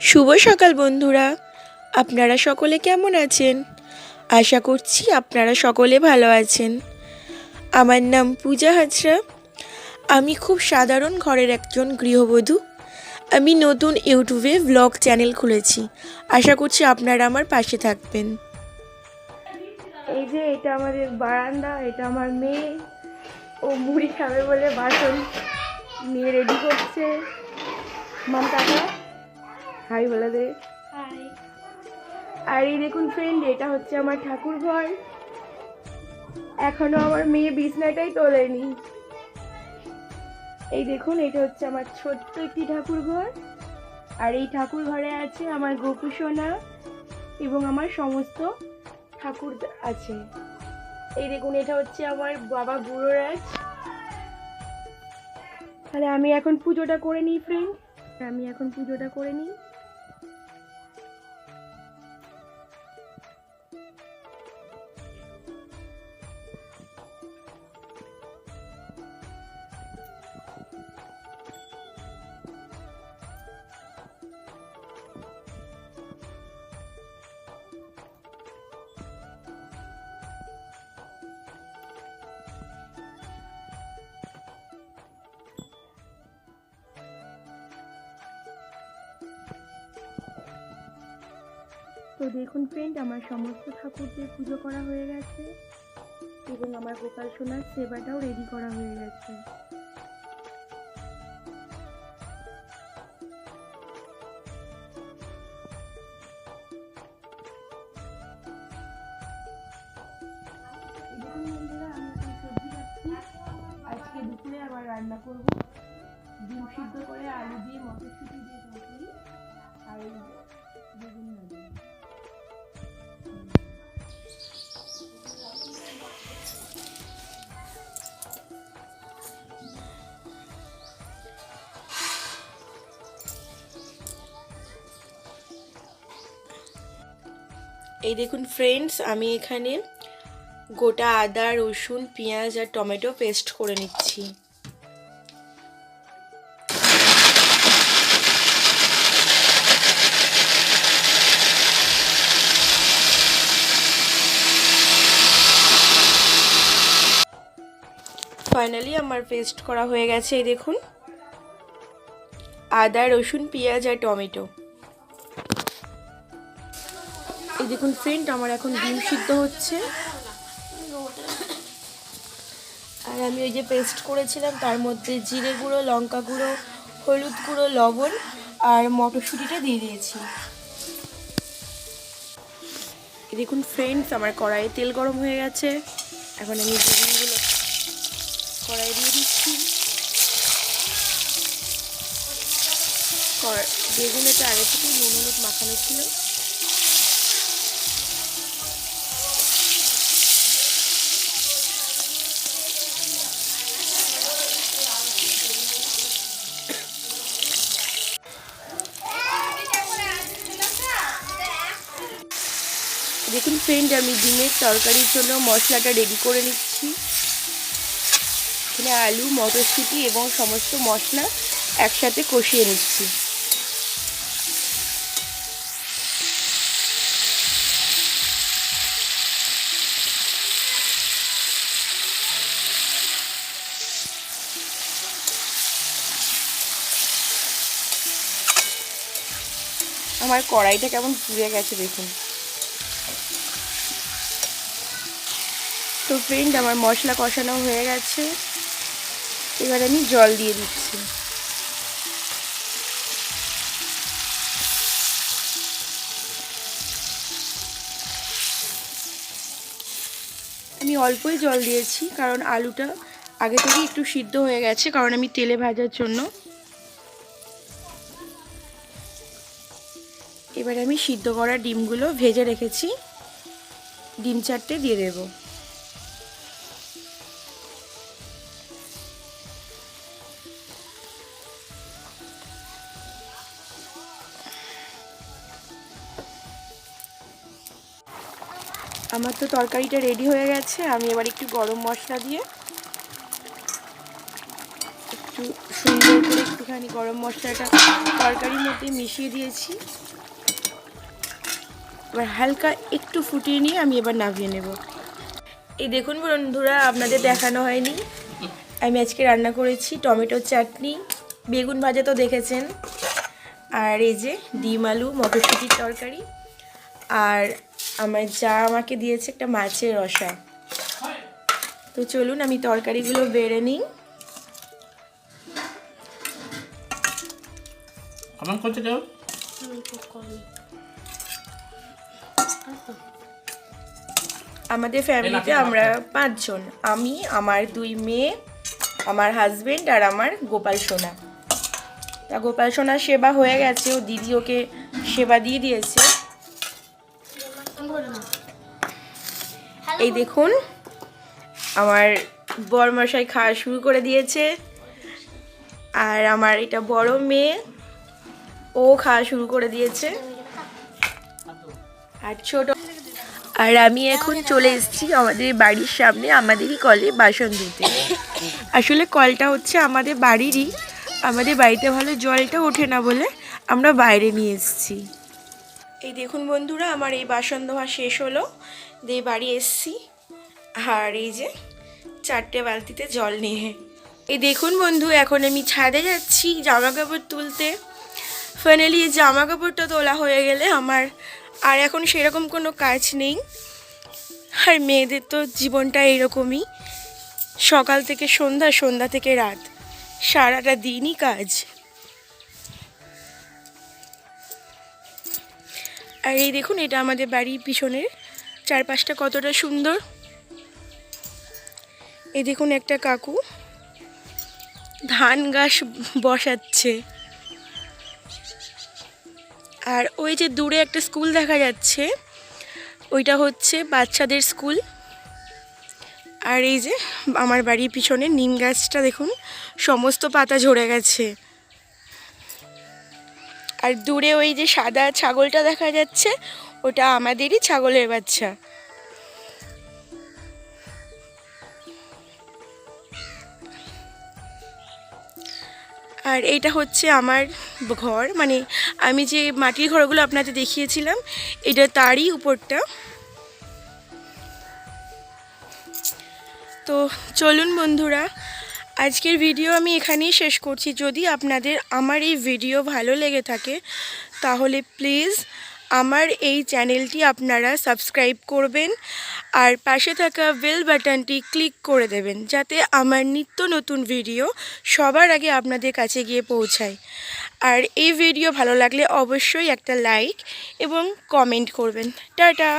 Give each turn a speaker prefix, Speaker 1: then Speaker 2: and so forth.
Speaker 1: শুভ সকাল বন্ধুরা। আপনারা সকলে কেমন আছেন? আশা করছি আপনারা সকলে ভালো আছেন। আমার নাম পূজা হাজরা। আমি খুব সাধারণ ঘরের একজন গৃহবধূ। আমি নতুন ইউটিউবে ব্লগ চ্যানেল খুলেছি। আশা করছি আপনারা আমার পাশে থাকবেন। এই যে এটা আমাদের বারান্দা, এটা আমার মেয়ে। ও মুড়ি খাবে বলে বাসন নিয়ে রেডি করছে। মাম টাকা হাই বলে দে। আর এই দেখুন ফ্রেন্ড এটা হচ্ছে আমার ঠাকুর ঘর এখনও আমার মেয়ে বিছনাটাই তোলেনি। এই দেখুন এটা হচ্ছে আমার ছোট্ট একটি ঠাকুর ঘর আর এই ঠাকুর ঘরে আছে আমার গোপু সোনা এবং আমার সমস্ত ঠাকুর আছে। এই দেখুন এটা হচ্ছে আমার বাবা বুড়োরাজ। তাহলে আমি এখন পুজোটা করে নিই ফ্রেন্ড আমি এখন পুজোটা করে নিই। Thank you. তো দেখুন ফ্রেন্ড আমার সমস্ত ঠাকুরদের পুজো করা হয়ে গেছে এবং আমার গোপাল সোনার সেবাটাও রেডি করা হয়ে গেছে। আজকে দুপুরে আবার রান্না করব ডিম সিদ্ধ করে আলু দিয়ে মটরশুঁটি দিয়ে আর এই দেখুন ফ্রেন্ডস আমি এখানে গোটা আদা, রসুন, পেঁয়াজ আর টমেটো পেস্ট করে নিচ্ছি। ফাইনালি আমার পেস্ট করা হয়ে গেছে, এই দেখুন। আদা, রসুন, পেঁয়াজ আর টমেটো। এই দেখুন ফ্রেন্ড আমার এখন ডিম সিদ্ধ হচ্ছে। আর আমি ওই যে পেস্ট করেছিলাম, তার মধ্যে জিরে গুঁড়ো, লঙ্কা গুঁড়ো, হলুদ গুঁড়ো, লবণ আর মটরশুঁটিটা দিয়ে দিয়েছি। দেখুন ফ্রেন্ডস আমার কড়াইয়ে তেল গরম হয়ে গেছে। এখন আমি বেগুনগুলো কড়াই দিয়ে দিচ্ছি। কড়- বেগুনেটা আগে থেকে নুন, হলুদ মাখানো ছিল। দেখুন ফ্রেন্ড আমি ডিমের তরকারির জন্য মশলাটা রেডি করে নিচ্ছি। এখানে আলু, মটরশুঁটি এবং সমস্ত মশলা একসাথে কষিয়ে নিচ্ছি। আমার কড়াইটা কেমন পুড়ে গেছে দেখুন। তো ফ্রেন্ড আমার মশলা কষানো হয়ে গেছে। এবার আমি জল দিয়ে দিচ্ছি। আমি অল্পই জল দিয়েছি, কারণ আলুটা আগে থেকে একটু সিদ্ধ হয়ে গেছে, কারণ আমি তেলে ভাজার জন্য। এবার আমি সিদ্ধ করা ডিমগুলো ভেজে রেখেছি। ডিম চারটে দিয়ে দেবো। আমার তো তরকারিটা রেডি হয়ে গেছে, আমি এবার একটু গরম মশলা দিয়ে একটু সুন্দর করে একটুখানি গরম মশলাটা তরকারির মধ্যে মিশিয়ে দিয়েছি। এবার হালকা একটু ফুটিয়ে নিয়ে আমি এবার নামিয়ে নেব। এই দেখুন বন্ধুরা, আপনাদের দেখানো হয়নি। আমি আজকে রান্না করেছি টমেটোর চাটনি, বেগুন ভাজা তো দেখেছেন। আর এই যে ডিম আলু, মটরশুঁটির তরকারি। আর আমার যা আমাকে দিয়েছে একটা মাছের রসা। তো চলুন আমি তরকারিগুলো বেড়ে নিই।
Speaker 2: আমার
Speaker 1: আমাদের ফ্যামিলিতে আমরা পাঁচজন। আমি আমার দুই মেয়ে আমার হাজবেন্ড আর আমার গোপাল সোনা। তা গোপাল সোনা সেবা হয়ে গেছে ও দিদি ওকে সেবা দিয়ে দিয়েছে। এই দেখুন আমার বরমশাই খাওয়া শুরু করে দিয়েছে। আর আমার এটা বড় মেয়ে ও খাওয়া শুরু করে দিয়েছে। আর ছোট আর আমি এখন চলে এসেছি আমাদের বাড়ির সামনে আমাদেরই কলে বাসন ধুতে। আসলে কলটা হচ্ছে আমাদের বাড়িরই আমাদের বাড়িতে ভালো জলটা ওঠে না বলে আমরা বাইরে নিয়ে এসেছি। এই দেখুন বন্ধুরা, আমার এই বাসন ধোয়া শেষ হলো। দিয়ে বাড়ি এসেছি। আর এই যে চারটে বালতিতে জল নিয়ে। এই দেখুন বন্ধু, এখন আমি ছাদে যাচ্ছি জামা কাপড় তুলতে। ফাইনালি জামা কাপড়টা তোলা হয়ে গেলে আমার আর এখন সেরকম কোনো কাজ নেই। আর মেয়েদের তো জীবনটা এরকমই সকাল থেকে সন্ধ্যা সন্ধ্যা থেকে রাত। সারাটা দিনই কাজ। আর এই দেখুন, এটা আমাদের বাড়ির পিছনের চারপাশটা কতটা সুন্দর। এই দেখুন একটা কাকু ধান গাছ বসাচ্ছে। আর ওই যে দূরে একটা স্কুল দেখা যাচ্ছে, ওইটা হচ্ছে বাচ্চাদের স্কুল। আর এই যে আমার বাড়ির পিছনে নিম গাছটা দেখুন, সমস্ত পাতা ঝরে গেছে। আর দূরে ওই যে সাদা ছাগলটা দেখা যাচ্ছে, ওটা আমাদেরই ছাগলের বাচ্চা। আর এইটা হচ্ছে আমার ঘর মানে আমি যে মাটির ঘরগুলো আপনাদের দেখিয়েছিলাম, এটা তারই উপরটা। তো চলুন বন্ধুরা আজকের ভিডিও আমি এখানেই শেষ করছি। যদি আপনাদের আমার এই ভিডিও ভালো লেগে থাকে, তাহলে প্লিজ আমার এই চ্যানেলটি আপনারা সাবস্ক্রাইব করবেন আর পাশে থাকা বেল বাটনটি ক্লিক করে দেবেন, যাতে আমার নিত্য নতুন ভিডিও সবার আগে আপনাদের কাছে গিয়ে পৌঁছায়। আর এই ভিডিও ভালো লাগলে অবশ্যই একটা লাইক এবং কমেন্ট করবেন। টাটা!